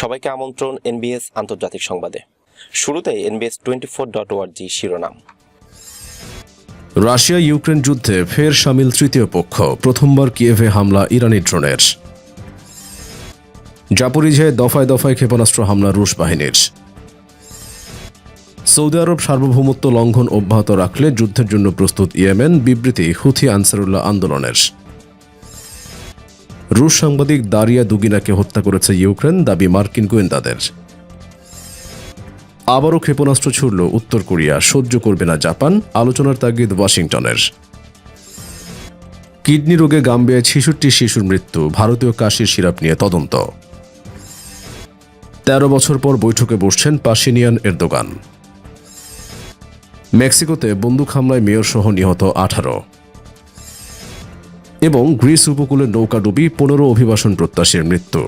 সবাইকে আমন্ত্রণ এনবিএস আন্তর্জাতিক সংবাদে। শুরুতে এনবিএস টোয়েন্টি ফোর ডট ওয়ার্জি শিরোনাম। রাশিয়া ইউক্রেন যুদ্ধে ফের সামিল তৃতীয় পক্ষ। প্রথমবার কিয়েভে হামলা ইরানি ড্রোনের। জাপরিঝে দফায় দফায় ক্ষেপণাস্ত্র হামলা রুশ বাহিনীর। সৌদি আরব সার্বভৌমত্ব লঙ্ঘন অব্যাহত রাখলে যুদ্ধের জন্য প্রস্তুত ইয়েমেন, বিবৃতি হুথি আনসারুল্লাহ আন্দোলনের। রুশ সাংবাদিক দারিয়া দুগিনাকে হত্যা করেছে ইউক্রেন, দাবি মার্কিন গোয়েন্দাদের। আবারও ক্ষেপণাস্ত্র ছুড়ল উত্তর কোরিয়া, সহ্য করবে না জাপান, আলোচনার তাগিদ ওয়াশিংটনের। কিডনি রোগে গাম্বিয়ায় ছেষট্টি শিশুর মৃত্যু, ভারতীয় কাশির সিরাপ নিয়ে তদন্ত। তেরো বছর পর বৈঠকে বসছেন পাশিনিয়ান এরদোগান। মেক্সিকোতে বন্দুক হামলায় মেয়র সহ নিহত আঠারো। এবং গ্রিস উপকূলে নৌকাডুবি পনেরো অভিবাসন প্রত্যাশীর মৃত্যু।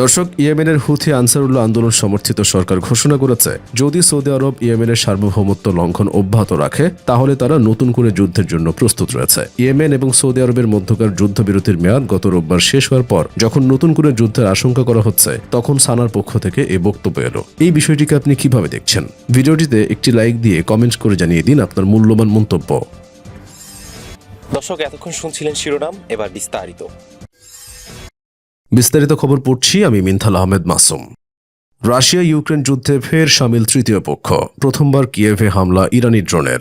দর্শক, ইয়েমেনের হুথি আনসারুল্লাহ আন্দোলন সমর্থিত সরকার ঘোষণা করেছে, যদি সৌদি আরব ইয়েমেনের সার্বভৌমত্ব লঙ্ঘন অব্যাহত রাখে, তাহলে তারা নতুন করে যুদ্ধের জন্য প্রস্তুত রয়েছে। ইয়েমেন এবং সৌদি আরবের মধ্যকার যুদ্ধবিরতির মেয়াদ গত রোববার শেষ হওয়ার পর যখন নতুন করে যুদ্ধের আশঙ্কা করা হচ্ছে, তখন সানার পক্ষ থেকে এ বক্তব্য এলো। এই বিষয়টিকে আপনি কীভাবে দেখছেন? ভিডিওটিতে একটি লাইক দিয়ে কমেন্ট করে জানিয়ে দিন আপনার মূল্যবান মন্তব্য। দর্শক, এতক্ষণ শুনছিলেন শিরোনাম, এবার বিস্তারিত। বিস্তারিত খবর পড়ছি আমি মিনথাল আহমেদ মাসুম। রাশিয়া ইউক্রেন যুদ্ধে ফের সামিল তৃতীয় পক্ষ। প্রথমবার কিয়েভে হামলা ইরানি ড্রোনের।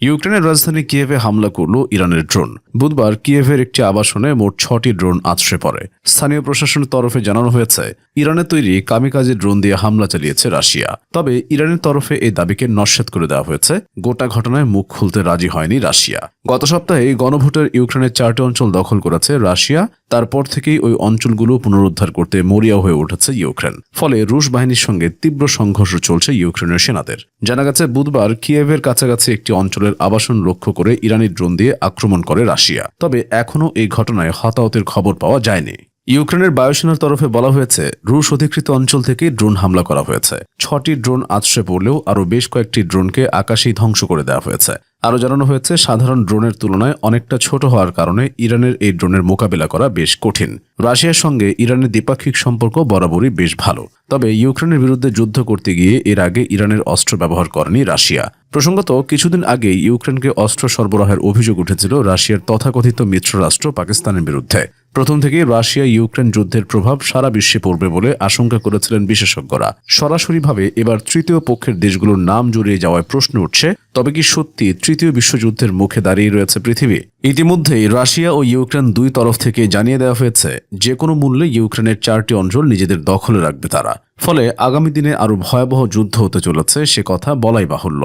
ইউক্রেনের রাজধানী কিয়েভে হামলা করল ইরানের ড্রোন। বুধবার কিয়েভের একটি আবাসনে মোট ছটি ড্রোন আছড়ে পড়ে। স্থানীয় প্রশাসনের তরফে জানানো হয়েছে ইরানের তৈরি কামিকাজে ড্রোন দিয়ে হামলা চালিয়েছে রাশিয়া। তবে ইরানের তরফে এই দাবিকে নস্যাৎ করে দেওয়া হয়েছে। গোটা ঘটনায় মুখ খুলতে রাজি হয়নি রাশিয়া। গত সপ্তাহে গণভোটের ইউক্রেনের চারটি অঞ্চল দখল করেছে রাশিয়া। তারপর থেকেই ওই অঞ্চলগুলো পুনরুদ্ধার করতে মরিয়া হয়ে উঠেছে ইউক্রেন। ফলে রুশ বাহিনীর সঙ্গে তীব্র সংঘর্ষ চলছে ইউক্রেনের সেনাদের। জানা গেছে, বুধবার কিয়েভের কাছাকাছি একটি অঞ্চলের আবাসন লক্ষ্য করে ইরানি ড্রোন দিয়ে আক্রমণ করে রাশিয়া। তবে এখনও এই ঘটনায় হতাহতের খবর পাওয়া যায়নি। ইউক্রেনের বায়ুসেনার তরফে বলা হয়েছে, রুশ অধিকৃত অঞ্চল থেকে ড্রোন হামলা করা হয়েছে। ছটি ড্রোন আছড়ে পড়লেও আরও বেশ কয়েকটি ড্রোনকে আকাশেই ধ্বংস করে দেওয়া হয়েছে। আরও জানানো হয়েছে, সাধারণ ড্রোনের তুলনায় অনেকটা ছোট হওয়ার কারণে ইরানের এই ড্রোনের মোকাবিলা করা বেশ কঠিন। রাশিয়ার সঙ্গে ইরানের দ্বিপাক্ষিক সম্পর্ক বরাবরই বেশ ভালো। তবে ইউক্রেনের বিরুদ্ধে যুদ্ধ করতে গিয়ে এর আগে ইরানের অস্ত্র ব্যবহার করেনি রাশিয়া। প্রসঙ্গত, কিছুদিন আগে ইউক্রেনকে অস্ত্র সরবরাহের অভিযোগ উঠেছিল রাশিয়ার তথাকথিত মিত্ররাষ্ট্র পাকিস্তানের বিরুদ্ধে। প্রথম থেকেই রাশিয়া ইউক্রেন যুদ্ধের প্রভাব সারা বিশ্বে পড়বে বলে আশঙ্কা করেছিলেন বিশেষজ্ঞরা। সরাসরিভাবে এবার তৃতীয় পক্ষের দেশগুলোর নাম জড়িয়ে যাওয়ায় প্রশ্ন উঠছে, তবে কি সত্যি তৃতীয় বিশ্বযুদ্ধের মুখে দাঁড়িয়ে রয়েছে পৃথিবী। ইতিমধ্যেই রাশিয়া ও ইউক্রেন দুই তরফ থেকে জানিয়ে দেওয়া হয়েছে, যে কোনো মূল্যে ইউক্রেনের চারটি অঞ্চল নিজেদের দখলে রাখবে তারা। ফলে আগামী দিনে আরও ভয়াবহ যুদ্ধ হতে চলেছে, সে কথা বলাই বাহুল্য।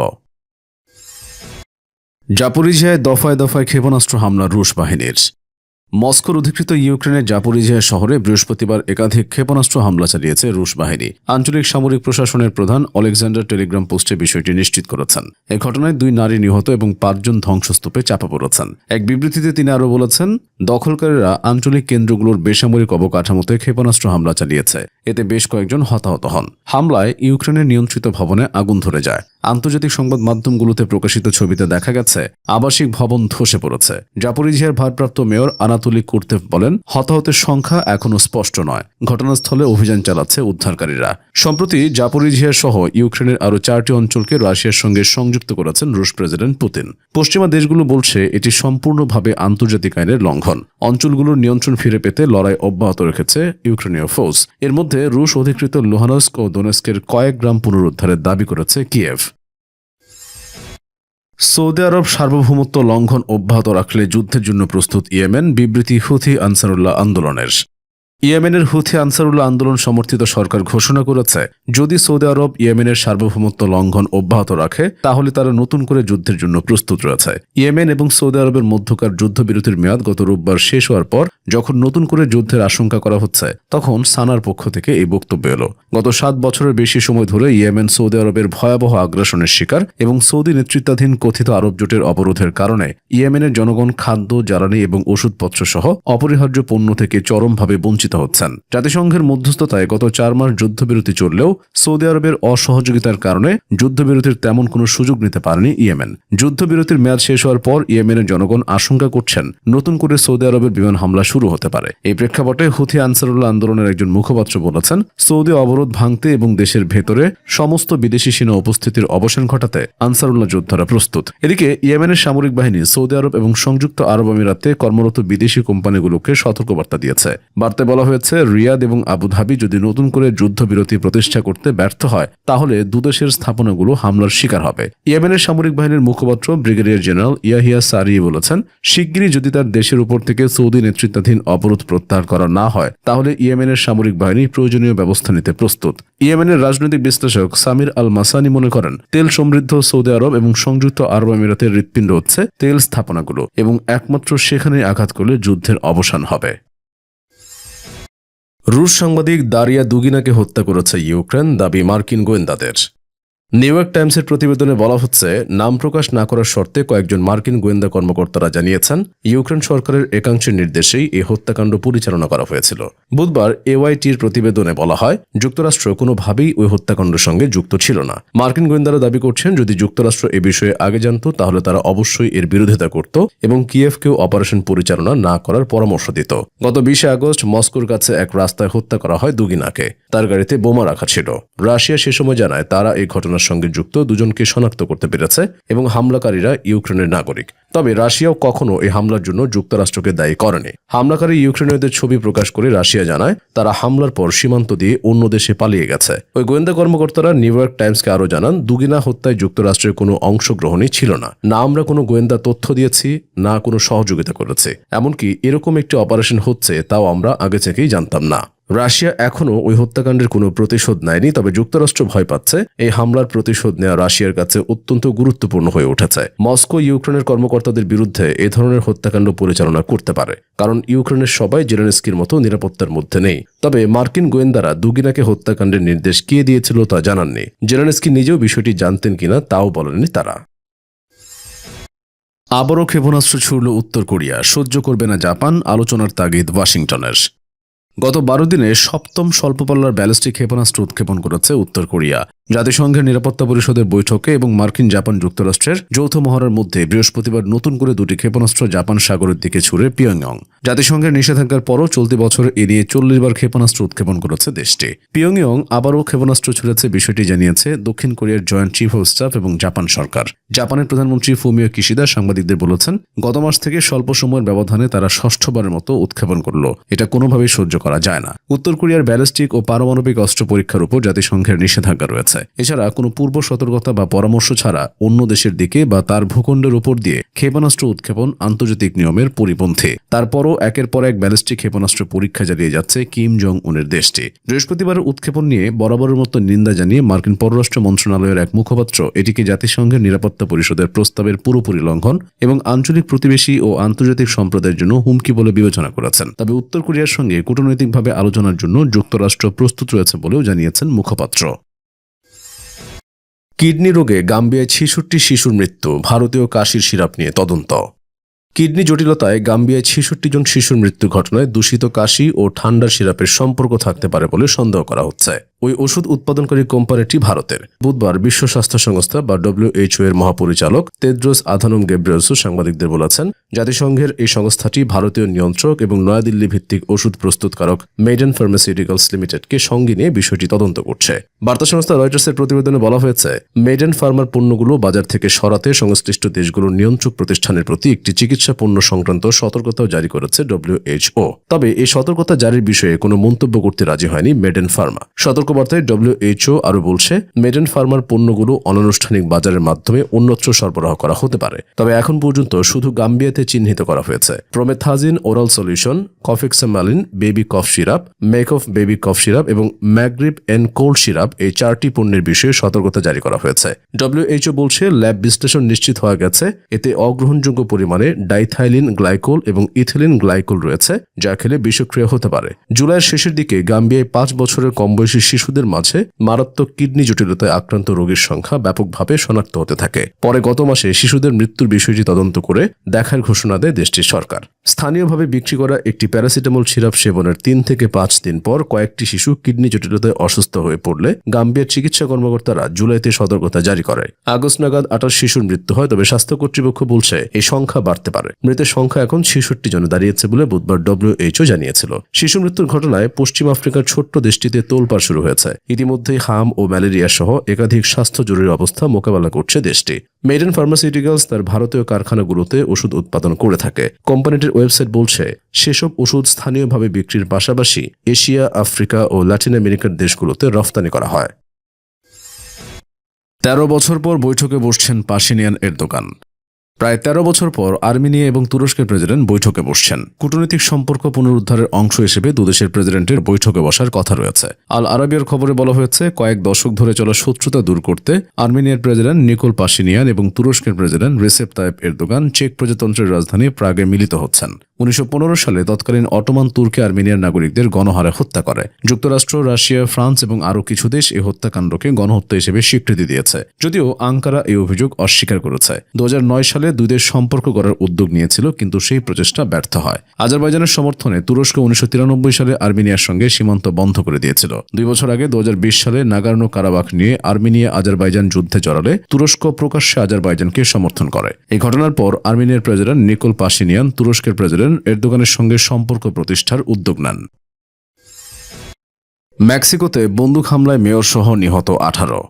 জাপরিজিয়ায় দফায় দফায় ক্ষেপণাস্ত্র হামলা রুশ বাহিনীর মস্কোর অধিকৃত ইউক্রেনের জাপরিজিয়া শহরে বৃহস্পতিবার একাধিক ক্ষেপণাস্ত্র হামলা চালিয়েছে রুশ বাহিনী। আঞ্চলিক সামরিক প্রশাসনের প্রধান অলেকজান্ডার টেলিগ্রাম পোস্টে বিষয়টি নিশ্চিত করেছেন। এ ঘটনায় দুই নারী নিহত এবং পাঁচজন ধ্বংসস্তূপে চাপা পড়েছেন। এক বিবৃতিতে তিনি আরও বলেছেন, দখলকারীরা আঞ্চলিক কেন্দ্রগুলোর বেসামরিক অবকাঠামোতে ক্ষেপণাস্ত্র হামলা চালিয়েছে। এতে বেশ কয়েকজন হতাহত হন। হামলায় ইউক্রেনের নিয়ন্ত্রিত ভবনে আগুন ধরে যায়। আন্তর্জাতিক সংবাদ মাধ্যমগুলোতে প্রকাশিত ছবিতে দেখা গেছে, আবাসিক ভবন ধসে পড়েছে। জাপরিঝিয়ার ভারপ্রাপ্ত মেয়র আনাতুলি কুর্তেভ বলেন, হতাহতের সংখ্যা এখনও স্পষ্ট নয়। ঘটনাস্থলে অভিযান চালাচ্ছে উদ্ধারকারীরা। সম্প্রতি জাপরিঝিয়া সহ ইউক্রেনের আরও চারটি অঞ্চলকে রাশিয়ার সঙ্গে সংযুক্ত করেছেন রুশ প্রেসিডেন্ট পুতিন। পশ্চিমা দেশগুলো বলছে, এটি সম্পূর্ণভাবে আন্তর্জাতিক আইনের লঙ্ঘন। অঞ্চলগুলোর নিয়ন্ত্রণ ফিরে পেতে লড়াই অব্যাহত রেখেছে ইউক্রেনীয় ফৌজ। এর মধ্যে রুশ অধিকৃত লোহানস্ক ও দোনেস্কের কয়েক গ্রাম পুনরুদ্ধারের দাবি করেছে কিয়েভ। সৌদি আরব সার্বভৌমত্ব লঙ্ঘন অব্যাহত রাখলে যুদ্ধের জন্য প্রস্তুত ইয়েমেন, বিবৃতি হুথি আনসারুল্লাহ আন্দোলনের। ইয়েমেনের হুথি আনসারুল্লাহ আন্দোলন সমর্থিত সরকার ঘোষণা করেছে, যদি সৌদি আরব ইয়েমেনের সার্বভৌমত্ব লঙ্ঘন অব্যাহত রাখে, তাহলে তারা নতুন করে যুদ্ধের জন্য প্রস্তুত রয়েছে। ইয়েমেন এবং সৌদি আরবের মধ্যকার যুদ্ধবিরতির মেয়াদ গত রোববার শেষ হওয়ার পর যখন নতুন করে যুদ্ধের আশঙ্কা করা হচ্ছে, তখন সানার পক্ষ থেকে এই বক্তব্য এলো। গত সাত বছরের বেশি সময় ধরে ইয়েমেন, সৌদি আরবের ভয়াবহ আগ্রাসনের শিকার এবং সৌদি নেতৃত্বাধীন কথিত আরব জোটের অবরোধের কারণে ইয়েমেনের জনগণ খাদ্য, জ্বালানি এবং ওষুধপত্র সহ অপরিহার্য পণ্য থেকে চরমভাবে বঞ্চিত হচ্ছেন। জাতিসংঘের মধ্যস্থতায় গত চার মাস যুদ্ধবিরতি চললেও সৌদি আরবের অসহযোগিতার কারণে যুদ্ধবিরতির তেমন কোনো সুযোগ নিতে পারেনি ইয়েমেন। যুদ্ধবিরতির মেয়াদ শেষ হওয়ার পর ইয়েমেনের জনগণ আশঙ্কা করছেন, নতুন করে সৌদি আরবের বিমান হামলা শুরু হতে পারে। এই প্রেক্ষাপটে হুথি আনসারুল্লাহ আন্দোলনের একজন মুখপাত্র বলেছেন, সৌদি অবরোধ ভাঙতে এবং দেশের ভেতরে সমস্ত বিদেশি সেনা উপস্থিতির অবসান ঘটাতে আনসারুল্লাহ যোদ্ধারা প্রস্তুত। এদিকে ইয়েমেনের সামরিক বাহিনী সৌদি আরব এবং সংযুক্ত আরব আমিরাতে কর্মরত বিদেশি কোম্পানিগুলোকে সতর্কবার্তা দিয়েছে। বার্তায় বলা হয়েছে, রিয়াদ এবং আবুধাবি যদি নতুন করে যুদ্ধবিরতি প্রতিষ্ঠা করতে ব্যর্থ হয়, তাহলে দুদেশের স্থাপনাগুলো হামলার শিকার হবে। ইয়েমেনের সামরিক বাহিনীর মুখপাত্র ব্রিগেডিয়ার জেনারেল ইয়াহিয়া সারি বলেছেন, শিগগিরই যদি তার দেশের উপর থেকে সৌদি নেতৃত্বাধীন অবরোধ প্রত্যাহার করা না হয়, তাহলে ইয়েমেনের সামরিক বাহিনী প্রয়োজনীয় ব্যবস্থা নিতে প্রস্তুত। ইয়েমেনের রাজনৈতিক বিশ্লেষক সামির আল মাসানি মনে করেন, তেল সমৃদ্ধ সৌদি আরব এবং সংযুক্ত আরব আমিরাতের হৃৎপিণ্ড হচ্ছে তেল স্থাপনাগুলো এবং একমাত্র সেখানে আঘাত করলে যুদ্ধের অবসান হবে। রুশ সাংবাদিক দারিয়া দুগিনাকে হত্যা করেছে ইউক্রেন, দাবি মার্কিন গোয়েন্দাদের। নিউ ইয়র্ক টাইমসের প্রতিবেদনে বলা হচ্ছে, নাম প্রকাশ না করার শর্তে কয়েকজন মার্কিন গোয়েন্দা কর্মকর্তারা জানিয়েছেন, ইউক্রেন সরকারের একাংশের নির্দেশেই এই হত্যাকাণ্ড পরিচালনা করা হয়েছিল। বুধবার এওয়াইটির প্রতিবেদনে বলা হয়, যুক্তরাষ্ট্র কোনোভাবেই ওই হত্যাকাণ্ডের সঙ্গে যুক্ত ছিল না। মার্কিন গোয়েন্দারা দাবি করছেন, যদি যুক্তরাষ্ট্র এ বিষয়ে আগে জানত, তাহলে তারা অবশ্যই এর বিরোধিতা করত এবং কিয়েভকেও অপারেশন পরিচালনা না করার পরামর্শ দিত। গত বিশে আগস্ট মস্কোর কাছে এক রাস্তায় হত্যা করা হয় দুগিনাকে। তার গাড়িতে বোমা রাখা ছিল। রাশিয়া সে সময় জানায়, তারা এই ঘটনার সঙ্গে যুক্ত দুজনকে শনাক্ত করতে পেরেছে এবং হামলাকারীরা ইউক্রেনের নাগরিক। তবে রাশিয়াও কখনো এই হামলার জন্য যুক্তরাষ্ট্রকে দায়ী করেনি। হামলাকারী ইউক্রেনীয়দের ছবি প্রকাশ করে রাশিয়া জানায়, তারা হামলার পর সীমান্ত দিয়ে অন্য দেশে পালিয়ে গেছে। ওই গোয়েন্দা কর্মকর্তারা নিউ ইয়র্ক টাইমসকে আরও জানান, দুগিনা হত্যায় যুক্তরাষ্ট্রের কোনো অংশগ্রহণই ছিল না। না আমরা কোনো গোয়েন্দা তথ্য দিয়েছি, না কোনো সহযোগিতা করেছি। এমনকি এরকম একটি অপারেশন হচ্ছে, তাও আমরা আগে থেকেই জানতাম না। রাশিয়া এখনও ওই হত্যাকাণ্ডের কোনো প্রতিশোধ নেয়নি, তবে যুক্তরাষ্ট্র ভয় পাচ্ছে। এই হামলার প্রতিশোধ নেওয়া রাশিয়ার কাছে অত্যন্ত গুরুত্বপূর্ণ হয়ে উঠেছে। মস্কো, ইউক্রেনের কর্মকর্তাদের বিরুদ্ধে এ ধরনের হত্যাকাণ্ড পরিচালনা করতে পারে, কারণ ইউক্রেনের সবাই জেলেনস্কির মতো নিরাপত্তার মধ্যে নেই। তবে মার্কিন গোয়েন্দারা দুগিনাকে হত্যাকাণ্ডের নির্দেশ কে দিয়েছিল তা জানাননি। জেলেনস্কি নিজেও বিষয়টি জানতেন কিনা তাও বলেননি তারা। আবারও ক্ষেপণাস্ত্র ছুড়ল উত্তর কোরিয়া। সহ্য করবে না জাপান, আলোচনার তাগিদ ওয়াশিংটনের। গত বারো দিনে সপ্তম স্বল্পপাল্লার ব্যালিস্টিক ক্ষেপণাস্ত্র উৎক্ষেপণ করেছে উত্তর কোরিয়া। জাতিসংঘের নিরাপত্তা পরিষদের বৈঠকে এবং মার্কিন জাপান যুক্তরাষ্ট্রের যৌথ মহড়ার মধ্যে বৃহস্পতিবার নতুন করে দুটি ক্ষেপণাস্ত্র জাপান সাগরের দিকে ছুড়ে পিয়ংয়ং জাতিসংঘের নিষেধাজ্ঞার পরও চলতি বছর এ নিয়ে চল্লিশ বার ক্ষেপণাস্ত্র উৎক্ষেপণ করেছে দেশটি। পিয়ংয়ং আবারও ক্ষেপণাস্ত্র ছুড়েছে বিষয়টি জানিয়েছে দক্ষিণ কোরিয়ার জয়েন্ট চিফ অফ স্টাফ এবং জাপান সরকার। জাপানের প্রধানমন্ত্রী ফুমিও কিশিদা সাংবাদিকদের বলেছেন, গত মাস থেকে স্বল্প সময়ের ব্যবধানে তারা ষষ্ঠবারের মতো উৎক্ষেপণ করল। এটা কোনোভাবেই সহ্য করা যায় না। উত্তর কোরিয়ার ব্যালিস্টিক ও পারমাণবিক অস্ত্র পরীক্ষার উপর জাতিসংঘের নিষেধাজ্ঞা রয়েছে। এছাড়া কোনো পূর্ব সতর্কতা বা পরামর্শ ছাড়া অন্য দেশের দিকে বা তার ভূখণ্ডের উপর দিয়ে ক্ষেপণাস্ত্র উৎক্ষেপণ আন্তর্জাতিক নিয়মের পরিপন্থী। তারপরও একের পর এক ব্যালিস্টিক ক্ষেপণাস্ত্র পরীক্ষা চালিয়ে যাচ্ছে কিম জং উনের দেশটি। বৃহস্পতিবারের উৎক্ষেপণ নিয়ে বরাবরের মতো নিন্দা জানিয়ে মার্কিন পররাষ্ট্র মন্ত্রণালয়ের এক মুখপাত্র এটিকে জাতিসংঘের নিরাপত্তা পরিষদের প্রস্তাবের পুরোপুরি লঙ্ঘন এবং আঞ্চলিক প্রতিবেশী ও আন্তর্জাতিক সম্প্রদায়ের জন্য হুমকি বলে বিবেচনা করেছেন। তবে উত্তর কোরিয়ার সঙ্গে কূটনৈতিকভাবে আলোচনার জন্য যুক্তরাষ্ট্র প্রস্তুত রয়েছে বলেও জানিয়েছেন মুখপাত্র। কিডনি রোগে গাম্বিয়ায় ছেষট্টি শিশুর মৃত্যু, ভারতীয় কাশির সিরাপ নিয়ে তদন্ত। কিডনি জটিলতায় গাম্বিয়ায় ছেষট্টি জন শিশুর মৃত্যু ঘটনায় দূষিত কাশি ও ঠান্ডার সিরাপের সম্পর্ক থাকতে পারে বলে সন্দেহ করা হচ্ছে। ওই ওষুধ উৎপাদনকারী কোম্পানিটি ভারতের। বুধবার বিশ্ব স্বাস্থ্য সংস্থা বা ডব্লিউএইচও এর মহাপরিচালক তেদ্রোস আধানম গেব্রেসু সাংবাদিকদের বলেছেন, জাতিসংঘের এই সংস্থাটি ভারতীয় নিয়ন্ত্রক এবং নয়াদিল্লি ভিত্তিক ওষুধ প্রস্তুতকারক মেডেন ফার্মাসিউটিক্যালস লিমিটেডকে সঙ্গে নিয়ে বিষয়টি তদন্ত করছে। বার্তা সংস্থা রয়টার্সের প্রতিবেদনে বলা হয়েছে, মেডেন ফার্মার পণ্যগুলো বাজার থেকে সরাতে সংশ্লিষ্ট দেশগুলোর নিয়ন্ত্রক প্রতিষ্ঠানের প্রতি একটি চিকিৎসা পণ্য সংক্রান্ত সতর্কতাও জারি করেছে ডব্লিউএইচও তবে এই সতর্কতা জারির বিষয়ে কোনো মন্তব্য করতে রাজি হয়নি মেডেন ফার্মা। সতর্কবার্তায় ডব্লিউএইচও আরও বলছে, মেডেন ফার্মার পণ্যগুলো অনানুষ্ঠানিক বাজারের মাধ্যমে অন্যত্র সরবরাহ করা হতে পারে। তবে এখন পর্যন্ত শুধু গাম্বিয়াতে চিহ্নিত করা হয়েছে। Promethazine oral solution, Kofexmalin, baby cough syrup Makoff baby cough syrup এবং ম্যাগ্রিপ এন কোল্ড সিরাপ এই চারটি পণ্যের বিষয়ে সতর্কতা জারি করা হয়েছে। ডব্লিউএইচও বলছে, ল্যাব বিশ্লেষণ নিশ্চিত হওয়া গেছে, এতে অগ্রহণযোগ্য পরিমাণে ডাইথাইলিন গ্লাইকোল এবং ইথিলিন গ্লাইকোল রয়েছে, যা খেলে বিষক্রিয়া হতে পারে। জুলাইয়ের শেষের দিকে গাম্বিয়ায় পাঁচ বছরের কম বয়সী শিশুদের মাঝে মারাত্মক কিডনি জটিলতায় আক্রান্ত রোগীর সংখ্যা ব্যাপকভাবে শনাক্ত হতে থাকে। পরে গত মাসে শিশুদের মৃত্যুর বিষয়টি তদন্ত করে দেখার ঘোষণা দেয় দেশটির সরকার। স্থানীয়ভাবে বিক্রি করা একটি প্যারাসিটামল সিরাপ সেবনের তিন থেকে পাঁচ দিন পর কয়েকটি শিশু কিডনি জটিলতায় অসুস্থ হয়ে পড়লে গাম্বিয়ার চিকিৎসা কর্মকর্তারা জুলাইতে সতর্কতা জারি করে। আগস্ট নাগাদ আঠাশ শিশুর মৃত্যু হয়, তবে স্বাস্থ্য কর্তৃপক্ষ বলছে এই সংখ্যা বাড়তে পারে। মৃতের সংখ্যা এখন ছেষট্টি জনে দাঁড়িয়েছে বলে বুধবার ডব্লিউএইচও জানিয়েছিল। শিশু মৃত্যুর ঘটনায় পশ্চিম আফ্রিকার ছোট্ট দেশটিতে তোলপাড় শুরু হয়েছে। ইতিমধ্যেই হাম ও ম্যালেরিয়া সহ একাধিক স্বাস্থ্য জরুরি অবস্থা মোকাবেলা করছে দেশটি। মেডেন ফার্মাসিউটিক্যালস তার ভারতীয় কারখানাগুলোতে ওষুধ উৎপাদন করে থাকে। কোম্পানিটির ওয়েবসাইট বলছে, সেসব ওষুধ স্থানীয়ভাবে বিক্রির পাশাপাশি এশিয়া, আফ্রিকা ও ল্যাটিন আমেরিকার দেশগুলোতে রফতানি করা হয়। তেরো বছর পর বৈঠকে বসছেন পাশিনিয়ান এরদোগান। প্রায় তেরো বছর পর আর্মেনিয়া এবং তুরস্কের প্রেসিডেন্ট বৈঠকে বসছেন। কূটনৈতিক সম্পর্ক পুনরুদ্ধারের অংশ হিসেবে দুদেশের প্রেসিডেন্টের বৈঠকে বসার কথা রয়েছে। আল আরবিয়ার খবরে বলা হয়েছে, কয়েক দশক ধরে চলা শত্রুতা দূর করতে আর্মেনিয়ার প্রেসিডেন্ট নিকোল পাশিনিয়ান এবং তুরস্কের প্রেসিডেন্ট রেসেপ তায়েব এরদোগান চেক প্রজাতন্ত্রের রাজধানী প্রাগে মিলিত হচ্ছেন। উনিশশো পনেরো সালে তৎকালীন অটোমান, তুর্কি আর্মেনিয়ার নাগরিকদের গণহারে হত্যা করে। যুক্তরাষ্ট্র, রাশিয়া, ফ্রান্স এবং আরও কিছু দেশ এই হত্যাকাণ্ডকে গণহত্যা হিসেবে স্বীকৃতি দিয়েছে। যদিও আঙ্কারা এই অভিযোগ অস্বীকার করেছে। দু হাজার নয় সালে দুই দেশ সম্পর্ক করার উদ্যোগ নিয়েছিল, কিন্তু সেই প্রচেষ্টা ব্যর্থ হয়। আজারবাইজানের সমর্থনে তুরস্ক উনিশশো তিরানব্বই সালে আর্মেনিয়ার সঙ্গে সীমান্ত বন্ধ করে দিয়েছিল। দুই বছর আগে দু হাজার বিশ সালে নাগার্নো কারাবাখ নিয়ে আর্মেনিয়া আজারবাইজান যুদ্ধে জড়ালে তুরস্ক প্রকাশ্যে আজারবাইজানকে সমর্থন করে। এই ঘটনার পর আর্মেনিয়ার প্রেসিডেন্ট নিকোল পাশিনিয়ান তুরস্কের প্রেসিডেন্ট এরদোগানের সঙ্গে সম্পর্ক প্রতিষ্ঠার উদ্যোগ নেন। মেক্সিকোতে বন্দুক হামলায় মেয়র সহ নিহত আঠারো।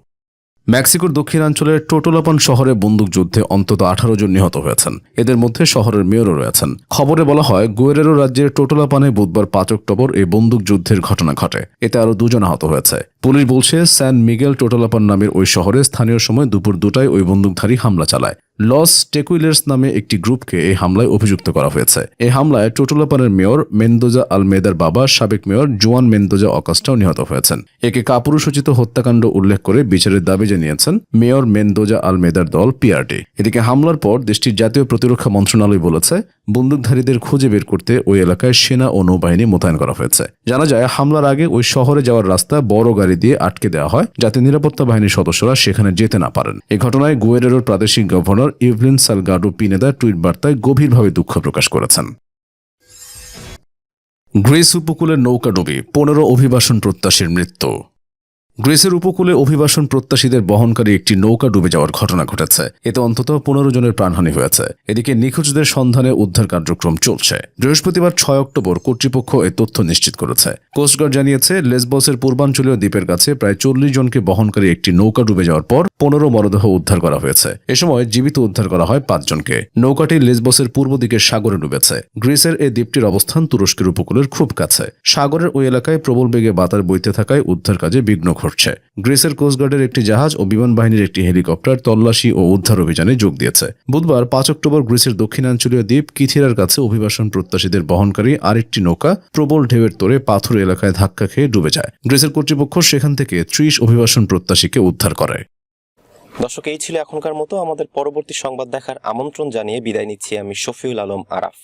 মেক্সিকোর দক্ষিণাঞ্চলের টোটোলাপান শহরে বন্দুকযুদ্ধে অন্তত আঠারো জন নিহত হয়েছেন। এদের মধ্যে শহরের মেয়রও রয়েছেন। খবরে বলা হয়, গুয়েরেরো রাজ্যের টোটোলাপানে বুধবার পাঁচ অক্টোবর এই বন্দুকযুদ্ধের ঘটনা ঘটে। এতে আরও দুজন আহত হয়েছে। পুলিশ বলছে, স্যান মিগেল টোটোলাপান নামের ওই শহরে স্থানীয় সময় দুপুর দুটায় ওই বন্দুকধারী হামলা চালায়। লস টেকুইলার্স নামে একটি গ্রুপকে এই হামলায় অভিযুক্ত করা হয়েছে। এই হামলায় টোটোলাপানের মেয়র মেন্দোজা আলমেদার বাবা, সাবেক মেয়র জোয়ান মেন্দোজা অকাস্টাও নিহত হয়েছেন। একে কাপুরুষোচিত হত্যাকাণ্ড উল্লেখ করে বিচারের দাবি জানিয়েছেন মেয়র মেন্দোজা আলমেদার দল পিআরটি এদিকে হামলার পর দেশটির জাতীয় প্রতিরক্ষা মন্ত্রণালয় বলেছে, বন্দুকধারীদের খুঁজে বের করতে ওই এলাকায় সেনা ও নৌবাহিনী মোতায়েন করা হয়েছে। জানা যায়, হামলার আগে ওই শহরে যাওয়ার রাস্তা বড় গাড়ি দিয়ে আটকে দেওয়া হয়, যাতে নিরাপত্তা বাহিনীর সদস্যরা সেখানে যেতে না পারেন। এই ঘটনায় গুয়েরেরোর প্রাদেশিক governor Evelyn Salgado Pineda tweet বার্তায় গভীরভাবে দুঃখ প্রকাশ করেছেন। গ্রিস নৌকা নৌকাডুবি পনেরো অভিবাসন প্রত্যাশীর মৃত্যু। গ্রিসের উপকূলে অভিবাসন প্রত্যাশীদের বহনকারী একটি নৌকা ডুবে যাওয়ার ঘটনা ঘটেছে। এতে অন্তত পনেরো জনের প্রাণহানি হয়েছে। এদিকে নিখোঁজদের সন্ধানে উদ্ধার কার্যক্রম চলছে। বৃহস্পতিবার ছয় অক্টোবর কর্তৃপক্ষ এ তথ্য নিশ্চিত করেছে। কোস্টগার্ড জানিয়েছে, লেসবসের পূর্বাঞ্চলীয় দ্বীপের কাছে প্রায় চল্লিশ জনকে বহনকারী একটি নৌকা ডুবে যাওয়ার পর পনেরো মরদেহ উদ্ধার করা হয়েছে। এ সময় জীবিত উদ্ধার করা হয় পাঁচজনকে নৌকাটি লেসবসের পূর্ব দিকের সাগরে ডুবেছে। গ্রিসের এই দ্বীপটির অবস্থান তুরস্কের উপকূলের খুব কাছে। সাগরের ওই এলাকায় প্রবল বেগে বাতার বইতে থাকায় উদ্ধার কাজে বিঘ্ন ঘটছে। গ্রিসের কোস্টগার্ডের একটি জাহাজ ও বিমান বাহিনীর একটি হেলিকপ্টার তল্লাশি ও উদ্ধার অভিযানে যোগ দিয়েছে। বুধবার পাঁচ অক্টোবর গ্রিসের দক্ষিণাঞ্চলীয় দ্বীপ কিথিরার কাছে অভিবাসন প্রত্যাশীদের বহনকারী আরেকটি নৌকা প্রবল ঢেউয়ের তোরে পাথর এলাকায় ধাক্কা খেয়ে ডুবে যায়। গ্রিসের কর্তৃপক্ষ সেখান থেকে ত্রিশ অভিবাসন প্রত্যাশীকে উদ্ধার করে। দর্শক, এই ছিল এখনকার মতো। আমাদের পরবর্তী সংবাদ দেখার আমন্ত্রণ জানিয়ে বিদায় নিচ্ছি আমি শফিউল আলম আরাফ।